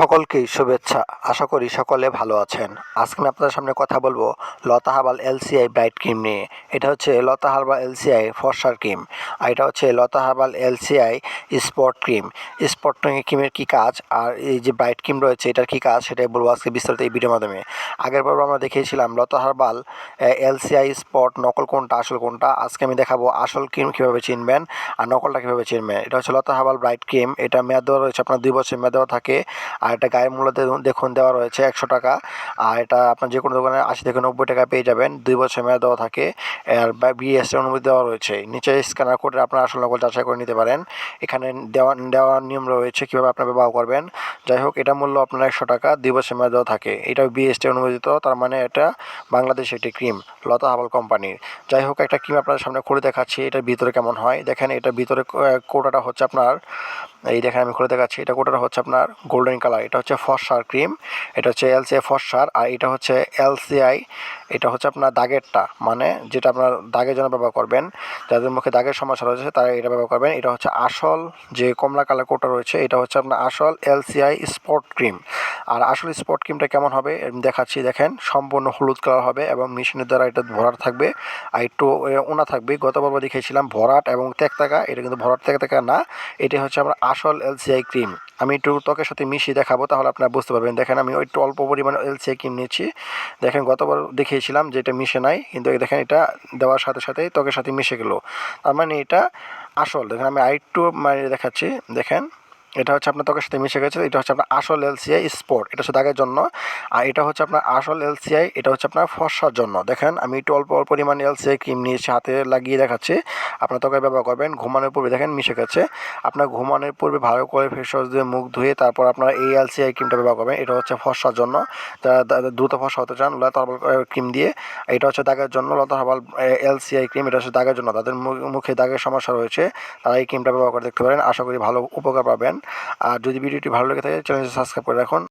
সকলকেই শুভেচ্ছা। আশা করি সকলে ভালো আছেন। আজকে আমি আপনাদের সামনে কথা বলব লতা হাবাল এলসিআই ব্রাইট ক্রিম নিয়ে। এটা হচ্ছে লতা হাবাল এলসিআই ফর্সার ক্রিম আর এটা হচ্ছে লতা হাবাল এলসিআই স্পট ক্রিম। স্পট ক্রিমের কী কাজ আর এই যে ব্রাইট ক্রিম রয়েছে এটার কী কাজ সেটাই বলব আজকে বিস্তারিত এই ভিডিওর মাধ্যমে। আগের পর্ব আমরা দেখিয়েছিলাম লতা হার্বাল এলসিআই স্পট নকল কোনটা, আসল কোনটা। আজকে আমি দেখাবো আসল ক্রিম কীভাবে চিনবেন আর নকলটা কীভাবে চিনবেন। এটা হচ্ছে লতা হাবাল ব্রাইট ক্রিম। এটা মেয়াদ দেওয়া রয়েছে আপনার দুই বছর মেয়াদ দেওয়া থাকে। আর এটা গায়ের মূল্য দেখুন- দেওয়া রয়েছে একশো টাকা। আর এটা আপনার যে কোনো দোকানে আশি থেকে নব্বই টাকা পেয়ে যাবেন। দুই বছর মেয়াদ দেওয়া থাকে। আর বিএসএ অনুমতি দেওয়া রয়েছে। নিচে স্ক্যানার করে আপনার আসল নকল যাচাই করে নিতে পারেন। এখানে দেওয়া দেওয়ার নিয়ম রয়েছে কীভাবে আপনার ব্যবহার করবেন। যাই হোক, এটা মূল্য আপনার একশো টাকা। দুই বছর মেয়াদ দেওয়া থাকে। এটা বিএসটি অনুমোদিত। তার মানে এটা বাংলাদেশ একটি ক্রিম, লতা হাবাল কোম্পানির। যাই হোক, একটা ক্রিম আপনাদের সামনে খুলে দেখাচ্ছি। এটার ভিতরে কেমন হয়? দেখেন, এটার ভিতরে কোটাটা হচ্ছে আপনার এই দেখেন আমি খুলে দেখাচ্ছি, এটা কোটাটা হচ্ছে আপনার গোল্ডেন কালার এটা হচ্ছে ফর্সার ক্রিম এটা হচ্ছে এলসিআই ফর্সার, আর এটা হচ্ছে এলসিআই এটা হচ্ছে আপনার দাগেরটা মানে যেটা আপনার দাগের জন্য ব্যবহার করবেন, যাদের মুখে দাগের সমস্যা রয়েছে তারা এটা ব্যবহার করবেন, এটা হচ্ছে আসল যে কমলা কালার কোটা রয়েছে, এটা হচ্ছে আপনার আসল এলসিআই স্পট ক্রিম আর আসল স্পট ক্রিমটা কেমন হবে দেখাচ্ছি, দেখেন সম্পূর্ণ হলুদ কালার হবে এবং মেশিনের দ্বারা এটা ভরাট থাকবে, আর একটু ওনা থাকবে, গতবার দেখিয়েছিলাম ভরাট এবং তেকতাকা, এটা কিন্তু ভরাট তেকতাকা না এটা হচ্ছে আমরা আসল এলসিআই ক্রিম আমি একটু ত্বকের সাথে মিশিয়ে দেখাবো, তাহলে আপনারা বুঝতে পারবেন। দেখেন, আমি ওই একটু অল্প পরিমাণে এলসিআই ক্রিম নিয়েছি দেখেন, গতবার দেখিয়েছিলাম যে এটা মিশে নাই, কিন্তু দেখেন, এটা দেওয়ার সাথে সাথেই ত্বকের সাথে মিশে গেলো। তার মানে এটা আসল। দেখেন, আমি আরেকটু মানে দেখাচ্ছি। দেখেন এটা হচ্ছে আপনার ত্বকের সাথে মিশে গেছে, এটা হচ্ছে আপনার আসল এলসিআই স্পট এটা হচ্ছে দাগের জন্য। আর এটা হচ্ছে আপনার আসল এলসিআই, এটা হচ্ছে আপনার ফর্সার জন্য। দেখেন, আমি একটু অল্প অল্প পরিমাণে এলসিআই ক্রিম নিয়েছি, হাতে লাগিয়ে দেখাচ্ছি। আপনার ত্বকে ব্যবহার করবেন, ঘুমানোর পূর্বে দেখেন মিশে গেছে। আপনার ঘুমানোর পূর্বে ভালো করে ফেস ওয়াশ দিয়ে মুখ ধুয়ে তারপর আপনার এই এলসিআই ক্রিমটা ব্যবহার করবেন, এটা হচ্ছে ফর্সার জন্য। যারা দ্রুত ফর্সা হতে চান, লতা হার্বাল ক্রিম দিয়ে, এটা হচ্ছে দাগের জন্য লতা হার্বাল এলসিআই ক্রিম, এটা হচ্ছে দাগের জন্য। তাদের মুখে দাগের সমস্যা রয়েছে, তারা এই ক্রিমটা ব্যবহার করে দেখতে পারেন। আশা করি ভালো উপকার পাবেন। আর যদি ভিডিওটি ভালো লেগে থাকে চ্যানেলটি সাবস্ক্রাইব করে রাখুন।